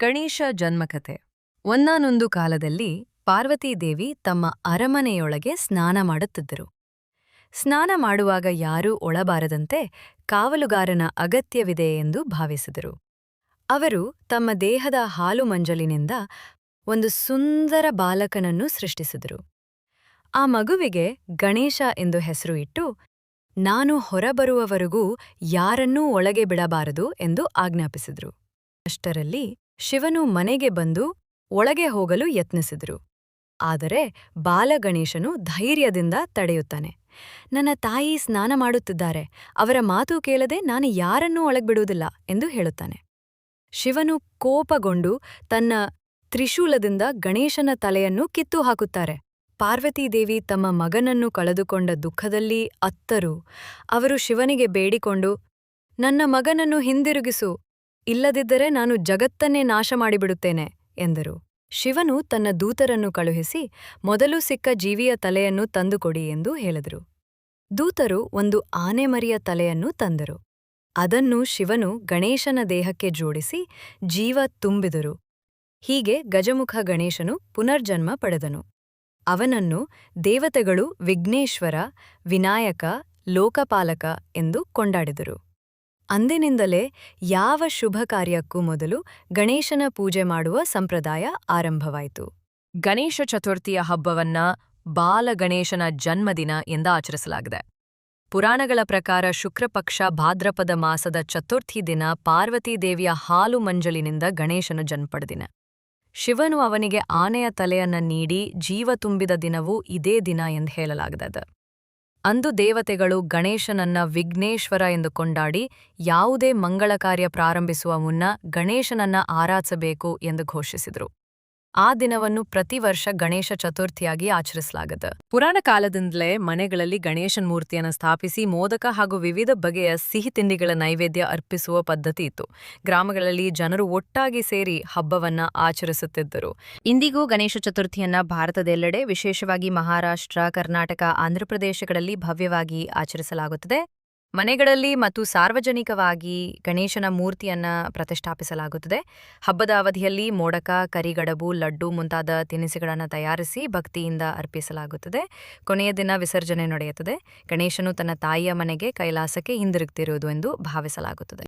ಗಣೇಶ ಜನ್ಮಕಥೆ. ಒಂದಾನೊಂದು ಕಾಲದಲ್ಲಿ ಪಾರ್ವತೀದೇವಿ ತಮ್ಮ ಅರಮನೆಯೊಳಗೆ ಸ್ನಾನ ಮಾಡುತ್ತಿದ್ದರು. ಸ್ನಾನ ಮಾಡುವಾಗ ಯಾರೂ ಒಳಬಾರದಂತೆ ಕಾವಲುಗಾರನ ಅಗತ್ಯವಿದೆ ಎಂದು ಭಾವಿಸಿದರು. ಅವರು ತಮ್ಮ ದೇಹದ ಹಾಲು ಮಂಜಲಿನಿಂದ ಒಂದು ಸುಂದರ ಬಾಲಕನನ್ನು ಸೃಷ್ಟಿಸಿದರು. ಆ ಮಗುವಿಗೆ ಗಣೇಶ ಎಂದು ಹೆಸರು ಇಟ್ಟು, ನಾನು ಹೊರಬರುವವರೆಗೂ ಯಾರನ್ನೂ ಒಳಗೆ ಬಿಡಬಾರದು ಎಂದು ಆಜ್ಞಾಪಿಸಿದರು. ಅಷ್ಟರಲ್ಲಿ ಶಿವನು ಮನೆಗೆ ಬಂದು ಒಳಗೆ ಹೋಗಲು ಯತ್ನಿಸಿದರು. ಆದರೆ ಬಾಲಗಣೇಶನು ಧೈರ್ಯದಿಂದ ತಡೆಯುತ್ತಾನೆ. ನನ್ನ ತಾಯಿ ಸ್ನಾನ ಮಾಡುತ್ತಿದ್ದಾರೆ. ಅವರ ಮಾತು ಕೇಳದೆ ನಾನು ಯಾರನ್ನೂ ಒಳಗ್ಬಿಡುವುದಿಲ್ಲ ಎಂದು ಹೇಳುತ್ತಾನೆ. ಶಿವನು ಕೋಪಗೊಂಡು ತನ್ನ ತ್ರಿಶೂಲದಿಂದ ಗಣೇಶನ ತಲೆಯನ್ನು ಕಿತ್ತು ಹಾಕುತ್ತಾರೆ ಪಾರ್ವತೀದೇವಿ ತಮ್ಮ ಮಗನನ್ನು ಕಳೆದುಕೊಂಡ ದುಃಖದಲ್ಲಿ ಅತ್ತರು. ಅವರು ಶಿವನಿಗೆ ಬೇಡಿಕೊಂಡು, ನನ್ನ ಮಗನನ್ನು ಹಿಂದಿರುಗಿಸು ಇಲ್ಲದಿದ್ದರೆ ನಾನು ಜಗತ್ತನ್ನೇ ನಾಶ ಮಾಡಿಬಿಡುತ್ತೇನೆ, ಎಂದರು. ಶಿವನು ತನ್ನ ದೂತರನ್ನು ಕಳುಹಿಸಿ, ಮೊದಲು ಸಿಕ್ಕ ಜೀವಿಯ ತಲೆಯನ್ನು ತಂದುಕೊಡಿ ಎಂದು ಹೇಳಿದರು. ದೂತರು ಒಂದು ಆನೆಮರಿಯ ತಲೆಯನ್ನು ತಂದರು. ಅದನ್ನು ಶಿವನು ಗಣೇಶನ ದೇಹಕ್ಕೆ ಜೋಡಿಸಿ ಜೀವ ತುಂಬಿದರು. ಹೀಗೆ ಗಜಮುಖ ಗಣೇಶನು ಪುನರ್ಜನ್ಮ ಪಡೆದನು. ಅವನನ್ನು ದೇವತೆಗಳು ವಿಘ್ನೇಶ್ವರ, ವಿನಾಯಕ, ಲೋಕಪಾಲಕ ಎಂದು ಕೊಂಡಾಡಿದರು. ಅಂದಿನಿಂದಲೇ ಯಾವ ಶುಭ ಕಾರ್ಯಕ್ಕೂ ಮೊದಲು ಗಣೇಶನ ಪೂಜೆ ಮಾಡುವ ಸಂಪ್ರದಾಯ ಆರಂಭವಾಯಿತು. ಗಣೇಶ ಚತುರ್ಥಿಯ ಹಬ್ಬವನ್ನ ಬಾಲಗಣೇಶನ ಜನ್ಮದಿನ ಎಂದ ಆಚರಿಸಲಾಗಿದೆ. ಪುರಾಣಗಳ ಪ್ರಕಾರ ಶುಕ್ರಪಕ್ಷ ಭಾದ್ರಪದ ಮಾಸದ ಚತುರ್ಥಿ ದಿನ ಪಾರ್ವತೀದೇವಿಯ ಹಾಲು ಮಂಜಲಿನಿಂದ ಗಣೇಶನ ಜನ್ಪಡದಿನ ಶಿವನು ಅವನಿಗೆ ಆನೆಯ ತಲೆಯನ್ನ ನೀಡಿ ಜೀವ ತುಂಬಿದ ದಿನವೂ ಇದೇ ದಿನ ಎಂದು ಹೇಳಲಾಗಿದೆ ಅಂದು ದೇವತೆಗಳು ಗಣೇಶನನ್ನ ವಿಘ್ನೇಶ್ವರ ಎಂದು ಕೊಂಡಾಡಿ ಯಾವುದೇ ಮಂಗಳ ಕಾರ್ಯ ಪ್ರಾರಂಭಿಸುವ ಮುನ್ನ ಗಣೇಶನನ್ನ ಆರಾಧಿಸಬೇಕು ಎಂದು ಘೋಷಿಸಿದರು. ಆ ದಿನವನ್ನು ಪ್ರತಿ ವರ್ಷ ಗಣೇಶ ಚತುರ್ಥಿಯಾಗಿ ಆಚರಿಸಲಾಗದ. ಪುರಾಣ ಕಾಲದಿಂದಲೇ ಮನೆಗಳಲ್ಲಿ ಗಣೇಶನ್ ಮೂರ್ತಿಯನ್ನು ಸ್ಥಾಪಿಸಿ ಮೋದಕ ಹಾಗೂ ವಿವಿಧ ಬಗೆಯ ಸಿಹಿ ತಿಂಡಿಗಳ ನೈವೇದ್ಯ ಅರ್ಪಿಸುವ ಪದ್ಧತಿ ಇತ್ತು. ಗ್ರಾಮಗಳಲ್ಲಿ ಜನರು ಒಟ್ಟಾಗಿ ಸೇರಿ ಹಬ್ಬವನ್ನ ಆಚರಿಸುತ್ತಿದ್ದರು. ಇಂದಿಗೂ ಗಣೇಶ ಚತುರ್ಥಿಯನ್ನ ಭಾರತದೆಲ್ಲೆಡೆ ವಿಶೇಷವಾಗಿ ಮಹಾರಾಷ್ಟ್ರ ಕರ್ನಾಟಕ ಆಂಧ್ರಪ್ರದೇಶಗಳಲ್ಲಿ ಭವ್ಯವಾಗಿ ಆಚರಿಸಲಾಗುತ್ತದೆ. ಮನೆಗಳಲ್ಲಿ ಮತ್ತು ಸಾರ್ವಜನಿಕವಾಗಿ ಗಣೇಶನ ಮೂರ್ತಿಯನ್ನ ಪ್ರತಿಷ್ಠಾಪಿಸಲಾಗುತ್ತದೆ. ಹಬ್ಬದ ಅವಧಿಯಲ್ಲಿ ಮೋಡಕ, ಕರಿಗಡಬು, ಲಡ್ಡು ಮುಂತಾದ ತಿನಿಸುಗಳನ್ನು ತಯಾರಿಸಿ ಭಕ್ತಿಯಿಂದ ಅರ್ಪಿಸಲಾಗುತ್ತದೆ. ಕೊನೆಯ ದಿನ ವಿಸರ್ಜನೆ ನಡೆಯುತ್ತದೆ. ಗಣೇಶನು ತನ್ನ ತಾಯಿಯ ಮನೆಗೆ ಕೈಲಾಸಕ್ಕೆ ಹಿಂದಿರುಗ್ತಿರುವುದು ಎಂದು ಭಾವಿಸಲಾಗುತ್ತದೆ.